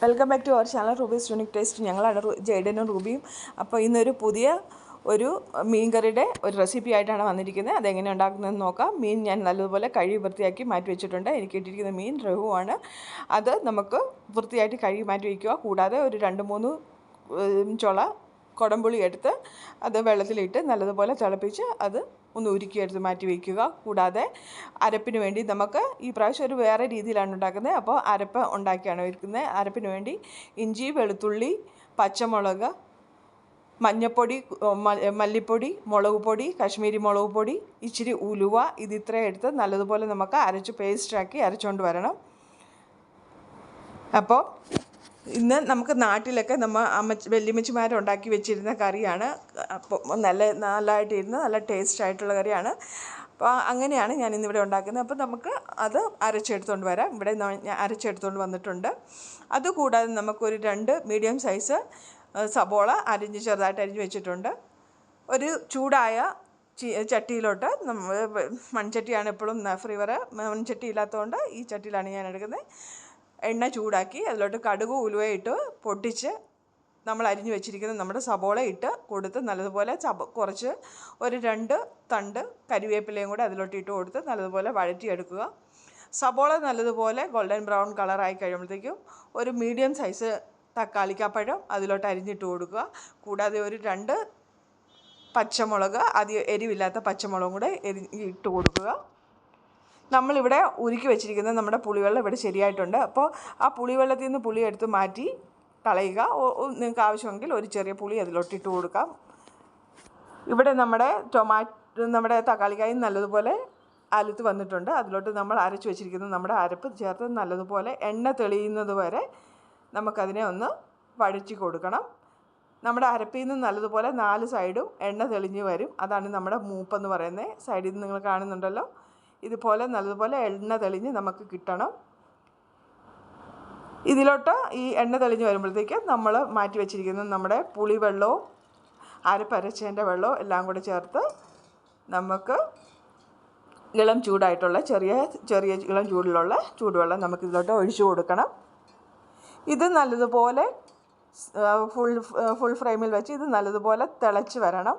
Welcome back to our channel Ruby's unique taste ഞങ്ങളാണ് ജെയ്ഡനും റൂബിയും. അപ്പോൾ ഇന്നൊരു പുതിയ ഒരു മീൻകറിയുടെ ഒരു റെസിപ്പി ആയിട്ടാണ് വന്നിരിക്കുന്നത്. അതെങ്ങനെ ഉണ്ടാക്കുന്നതെന്ന് നോക്കാം. മീൻ ഞാൻ നല്ലതുപോലെ കഴുകി വൃത്തിയാക്കി മാറ്റി വെച്ചിട്ടുണ്ട്. എനിക്ക് ഇട്ടിരിക്കുന്ന മീൻ രഹുവാണ് അത് നമുക്ക് വൃത്തിയായിട്ട് കഴുകി മാറ്റി വയ്ക്കുക കൂടാതെ ഒരു രണ്ട് മൂന്ന് ചുള കുടംപുളി എടുത്ത് അത് വെള്ളത്തിലിട്ട് നല്ലതുപോലെ തിളപ്പിച്ച് അത് ഒന്ന് ഉരുക്കിയെടുത്ത് മാറ്റി വയ്ക്കുക. കൂടാതെ അരപ്പിന് വേണ്ടി നമുക്ക് ഈ പ്രാവശ്യം ഒരു വേറെ രീതിയിലാണ് ഉണ്ടാക്കുന്നത്. അപ്പോൾ അരപ്പ് ഉണ്ടാക്കിയാണ് വയ്ക്കുന്നത് അരപ്പിന് വേണ്ടി ഇഞ്ചി വെളുത്തുള്ളി പച്ചമുളക് മഞ്ഞപ്പൊടി മല്ലിപ്പൊടി മുളക് പൊടി കാശ്മീരി മുളക് പൊടി ഇച്ചിരി ഉലുവ ഇത് ഇത്രയും എടുത്ത് നല്ലതുപോലെ നമുക്ക് അരച്ച് പേസ്റ്റാക്കി അരച്ചുകൊണ്ട് വരണം. അപ്പോൾ ഇന്ന് നമുക്ക് നാട്ടിലൊക്കെ നമ്മൾ അമ്മ വല്യമ്മച്ചിമാർ ഉണ്ടാക്കി വെച്ചിരുന്ന കറിയാണ്. അപ്പോൾ നല്ല നല്ലതായിട്ടിരുന്ന് നല്ല ടേസ്റ്റ് ആയിട്ടുള്ള കറിയാണ്. അപ്പോൾ അങ്ങനെയാണ് ഞാൻ ഇന്നിവിടെ ഉണ്ടാക്കുന്നത്. അപ്പോൾ നമുക്ക് അത് അരച്ചെടുത്തുകൊണ്ട് വരാം. ഇവിടെ ഞാൻ അരച്ചെടുത്തുകൊണ്ട് വന്നിട്ടുണ്ട്. അതുകൂടാതെ നമുക്കൊരു രണ്ട് മീഡിയം സൈസ് സബോള അരിഞ്ഞ് ചെറുതായിട്ട് അരിഞ്ഞ് വെച്ചിട്ടുണ്ട്. ഒരു ചൂടായ ചട്ടിയിലോട്ട് നമ്മൾ മൺചട്ടിയാണ് എപ്പോഴും ഫ്രീവർ മൺചട്ടി ഇല്ലാത്തതുകൊണ്ട് ഈ ചട്ടിയിലാണ് ഞാൻ എടുക്കുന്നത് എണ്ണ ചൂടാക്കി അതിലോട്ട് കടുക് ഉലുവയിട്ട് പൊട്ടിച്ച് നമ്മൾ അരിഞ്ഞു വെച്ചിരിക്കുന്ന നമ്മുടെ സബോള ഇട്ട് കൊടുത്ത് നല്ലതുപോലെ ചബ കുറച്ച് ഒരു രണ്ട് തണ്ട് കരിവേപ്പിലയും കൂടെ അതിലോട്ട് ഇട്ട് കൊടുത്ത് നല്ലതുപോലെ വഴറ്റിയെടുക്കുക. സബോള നല്ലതുപോലെ ഗോൾഡൻ ബ്രൗൺ കളറായി കഴിയുമ്പോഴത്തേക്കും ഒരു മീഡിയം സൈസ് തക്കാളിക്കപ്പഴം അതിലോട്ട് അരിഞ്ഞിട്ട് കൊടുക്കുക. കൂടാതെ ഒരു രണ്ട് പച്ചമുളക് അധികം എരിവില്ലാത്ത പച്ചമുളകും കൂടെ എരി ഇട്ട് കൊടുക്കുക. നമ്മളിവിടെ ഉരുക്കി വെച്ചിരിക്കുന്ന നമ്മുടെ പുളിവെള്ളം ഇവിടെ ശരിയായിട്ടുണ്ട്. അപ്പോൾ ആ പുളിവെള്ളത്തിൽ നിന്ന് പുളി എടുത്ത് മാറ്റി കളയുക. നിങ്ങൾക്ക് ആവശ്യമെങ്കിൽ ഒരു ചെറിയ പുളി അതിലോട്ടിട്ട് കൊടുക്കാം. ഇവിടെ നമ്മുടെ ടൊമാറ്റോ നമ്മുടെ തക്കാളിക്കായും നല്ലതുപോലെ അലുത്ത് വന്നിട്ടുണ്ട്. അതിലോട്ട് നമ്മൾ അരച്ച് വെച്ചിരിക്കുന്ന നമ്മുടെ അരപ്പ് ചേർത്ത് നല്ലതുപോലെ എണ്ണ തെളിയുന്നത് വരെ നമുക്കതിനെ ഒന്ന് വഴച്ചു കൊടുക്കണം. നമ്മുടെ അരപ്പിൽ നിന്ന് നല്ലതുപോലെ നാല് സൈഡും എണ്ണ തെളിഞ്ഞ് വരും. അതാണ് നമ്മുടെ മൂപ്പെന്ന് പറയുന്നത്. സൈഡിൽ നിന്ന് നിങ്ങൾ കാണുന്നുണ്ടല്ലോ. ഇതുപോലെ നല്ലതുപോലെ എണ്ണ തെളിഞ്ഞ് നമുക്ക് കിട്ടണം. ഇതിലോട്ട് ഈ എണ്ണ തെളിഞ്ഞ് വരുമ്പോഴത്തേക്ക് നമ്മൾ മാറ്റി വെച്ചിരിക്കുന്ന നമ്മുടെ പുളിവെള്ളവും അരപ്പരച്ചതിന്റെ വെള്ളവും എല്ലാം കൂടെ ചേർത്ത് നമുക്ക് ഇളം ചൂടായിട്ടുള്ള ചെറിയ ചെറിയ ഇളം ചൂടിലുള്ള ചൂടുവെള്ളം നമുക്ക് ഇതിലോട്ട് ഒഴിച്ചു കൊടുക്കണം. ഇത് നല്ലതുപോലെ ഫുൾ ഫുൾ ഫ്രെയിമിൽ വെച്ച് ഇത് നല്ലതുപോലെ തിളച്ച് വരണം.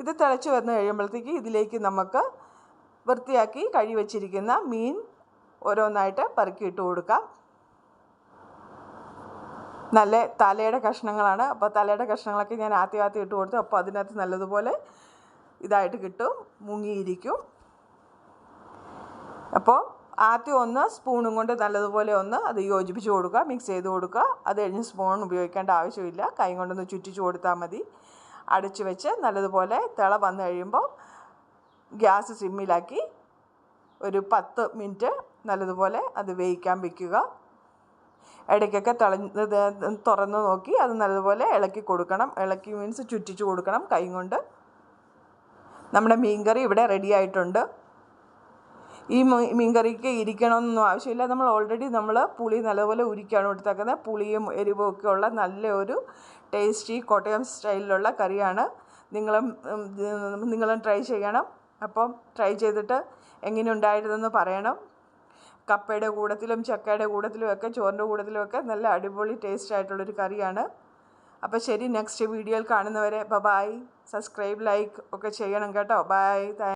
ഇത് തിളച്ച് വന്ന് കഴിയുമ്പോഴത്തേക്ക് ഇതിലേക്ക് നമുക്ക് വൃത്തിയാക്കി കഴുകി വച്ചിരിക്കുന്ന മീൻ ഓരോന്നായിട്ട് പറക്കിയിട്ട് കൊടുക്കാം. നല്ല തലയുടെ കഷ്ണങ്ങളാണ്. അപ്പോൾ തലയുടെ കഷ്ണങ്ങളൊക്കെ ഞാൻ ആദ്യം ആദ്യം ഇട്ട് കൊടുത്തു. അപ്പോൾ അതിനകത്ത് നല്ലതുപോലെ ഇതായിട്ട് കിട്ടും. മുങ്ങിയിരിക്കും. അപ്പോൾ ആദ്യം ഒന്ന് സ്പൂണും കൊണ്ട് നല്ലതുപോലെ ഒന്ന് അത് യോജിപ്പിച്ച് കൊടുക്കുക. മിക്സ് ചെയ്ത് കൊടുക്കുക. അത് കഴിഞ്ഞ് സ്പൂൺ ഉപയോഗിക്കേണ്ട ആവശ്യമില്ല. കൈ കൊണ്ടൊന്ന് ചുറ്റിച്ച് കൊടുത്താൽ മതി. അടച്ചു വെച്ച് നല്ലതുപോലെ തിള വന്നു കഴിയുമ്പോൾ ഗ്യാസ് സിമ്മിലാക്കി ഒരു പത്ത് മിനിറ്റ് നല്ലതുപോലെ അത് വേവിക്കാൻ വയ്ക്കുക ഇടയ്ക്കൊക്കെ തിളഞ്ഞ് തുറന്ന് നോക്കി അത് നല്ലതുപോലെ ഇളക്കി കൊടുക്കണം. ഇളക്കി മീൻസ് ചുറ്റിച്ച് കൊടുക്കണം കൈ കൊണ്ട്. നമ്മുടെ മീൻകറി ഇവിടെ റെഡി ആയിട്ടുണ്ട്. ഈ മീൻകറിക്ക് ഇരിക്കണമെന്നൊന്നും ആവശ്യമില്ല. നമ്മൾ ഓൾറെഡി നമ്മൾ പുളി നല്ലപോലെ ഉരിക്കാണ് കൊടുത്തേക്കുന്നത് പുളിയും എരിവും ഒക്കെ ഉള്ള നല്ലൊരു ടേസ്റ്റി കോട്ടയം സ്റ്റൈലിലുള്ള കറിയാണ്. നിങ്ങളും നിങ്ങളും ട്രൈ ചെയ്യണം. അപ്പം ട്രൈ ചെയ്തിട്ട് എങ്ങനെ ഉണ്ടായിരുന്നെന്ന് പറയണം. കപ്പയുടെ കൂടത്തിലും ചക്കയുടെ കൂടത്തിലും ഒക്കെ ചോറിന്റെ കൂടത്തിലും ഒക്കെ നല്ല അടിപൊളി ടേസ്റ്റ് ആയിട്ടുള്ളൊരു കറിയാണ്. അപ്പോൾ ശരി നെക്സ്റ്റ് വീഡിയോയിൽ കാണുന്നവരെ ബ ബായ് സബ്സ്ക്രൈബ് ലൈക്ക് ഒക്കെ ചെയ്യണം കേട്ടോ. Bye thank